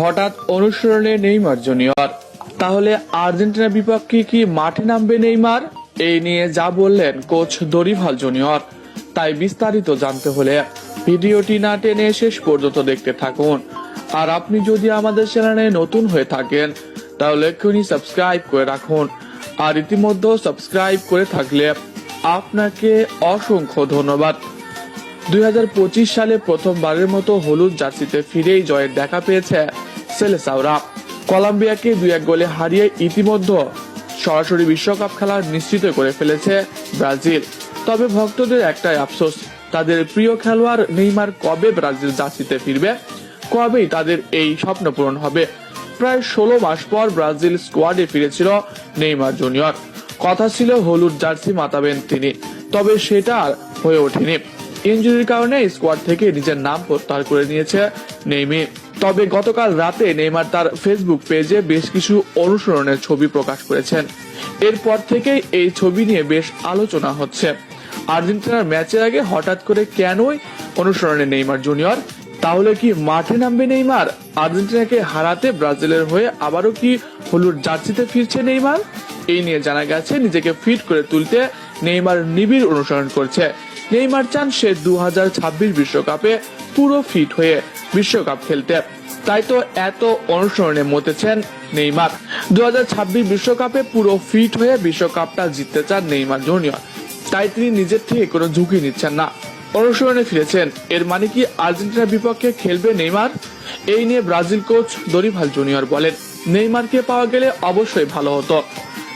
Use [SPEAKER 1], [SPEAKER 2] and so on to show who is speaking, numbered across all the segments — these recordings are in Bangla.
[SPEAKER 1] হঠাৎ অনুসরণে নেইমার জুনিয়র। তাহলে আর্জেন্টিনার বিপক্ষে কি মাঠে নামবে নেইমার? এই নিয়ে যা বললেন কোচ দরিভাল জুনিয়র। তাই বিস্তারিত জানতে হলে ভিডিওটি না টেনে শেষ পর্যন্ত দেখতে থাকুন। আর আপনি যদি আমাদের চ্যানেলে নতুন হয়ে থাকেন, তাহলে এক্ষুনি সাবস্ক্রাইব করে রাখুন। আর ইতিমধ্যে সাবস্ক্রাইব করে থাকলে আপনাকে অসংখ্য ধন্যবাদ। দুই হাজার পঁচিশ সালে প্রথমবারের মতো হলুদ জার্সিতে ফিরেই জয়ের দেখা পেয়েছে সেলেসাওরা কলম্বিয়াকে দুই এক গোলে হারিয়ে ইতিমধ্যে সরাসরি বিশ্বকাপ খেলা নিশ্চিত করে ফেলেছে ব্রাজিল। তবে ভক্তদের একটাই আফসোস, তাদের প্রিয় খেলোয়াড় নেইমার কবে ব্রাজিল জার্সিতে ফিরবে? কবেই তাদের এই স্বপ্ন পূরণ হবে? প্রায় ষোলো মাস পর ব্রাজিল স্কোয়াডে ফিরেছিল নেইমার জুনিয়র। কথা ছিল হলুদ জার্সি মাতাবেন তিনি, তবে সেটা আর হয়ে ওঠেনি। ইঞ্জুরির কারণে স্কোয়াড থেকে নিজের নাম প্রত্যাহার করে নিয়েছে নেইমি তবে গতকাল রাতে নেইমার তার ফেসবুক পেজে বেশ কিছু অনুসরণের ছবি প্রকাশ করেছেন। এরপর থেকেই এই ছবি নিয়ে বেশ আলোচনা হচ্ছে। আর্জেন্টিনার ম্যাচের আগে হঠাৎ করে কেনই অনুসরণে নেইমার জুনিয়র? তাহলে কি মাঠে নামবে নেইমার? আর্জেন্টিনাকে হারাতে ব্রাজিলের হয়ে আবারও কি হলুদ জার্সিতে ফিরছে নেইমার? এই নিয়ে জানা গেছে, নিজেকে ফিট করে তুলতে নেইমার নিবিড় অনুসরণ করছে। নেইমার চান সে দু বিশ্বকাপে পুরো ফিট হয়ে বিশ্বকাপ খেলতে। তাই তো এত অনুসরণে মতেছেন নেইমার। দু বিশ্বকাপে পুরো ফিট হয়ে বিশ্বকাপটা জিততে চান নেইমার জুনিয়র। তাই তিনি নিজের থেকে কোনো ঝুঁকি নিচ্ছেন না। অনুসরণে ফিরেছেন। এর মানে কি আর্জেন্টিনার বিপক্ষে খেলবে নেইমার? এই নিয়ে ব্রাজিল কোচ দরিভাল জুনিয়র বলেন, নেইমারকে পাওয়া গেলে অবশ্যই ভালো হতো।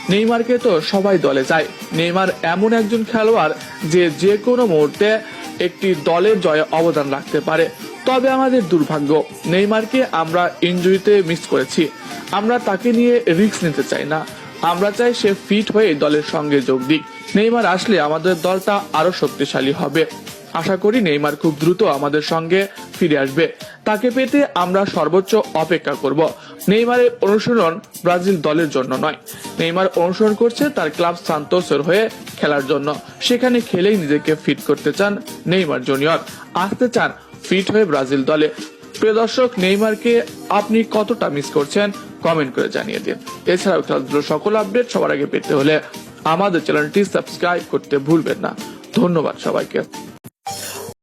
[SPEAKER 1] নেইমারকে তো সবাই দলে চায়। নেইমার এমন একজন খেলোয়াড় যে যে কোনো মুহূর্তে একটি দলের জয়ে অবদান রাখতে পারে। তবে আমাদের দুর্ভাগ্য, নেইমারকে আমরা ইনজুরিতে মিস করেছি। আমরা তাকে নিয়ে রিস্ক নিতে চাই না। আমরা চাই সে ফিট হয়ে দলের সঙ্গে যোগ দিক। নেইমার আসলে আমাদের দলটা আরও শক্তিশালী হবে। আশা করি নেইমার খুব দ্রুত আমাদের সঙ্গে ফিরে আসবে। তাকে পেতে আমরা সর্বোচ্চ অপেক্ষা করব। নেইমারের অনুসরণ ব্রাজিল দলের জন্য নয়। নেইমার অনুসরণ করছে তার ক্লাব সান্তোসের হয়ে খেলার জন্য। সেখানে খেলেই নিজেকে ফিট করতে চান নেইমার জুনিয়র। আসতে চান ফিট হয়ে ব্রাজিল দলে। প্রিয় দর্শক, নেইমারকে আপনি কতটা মিস করছেন? কমেন্ট করে জানিয়ে দিন। এছাড়াও খেলাধুলোর সকল আপডেট সবার আগে পেতে হলে আমাদের চ্যানেলটি সাবস্ক্রাইব করতে ভুলবেন না। ধন্যবাদ সবাইকে।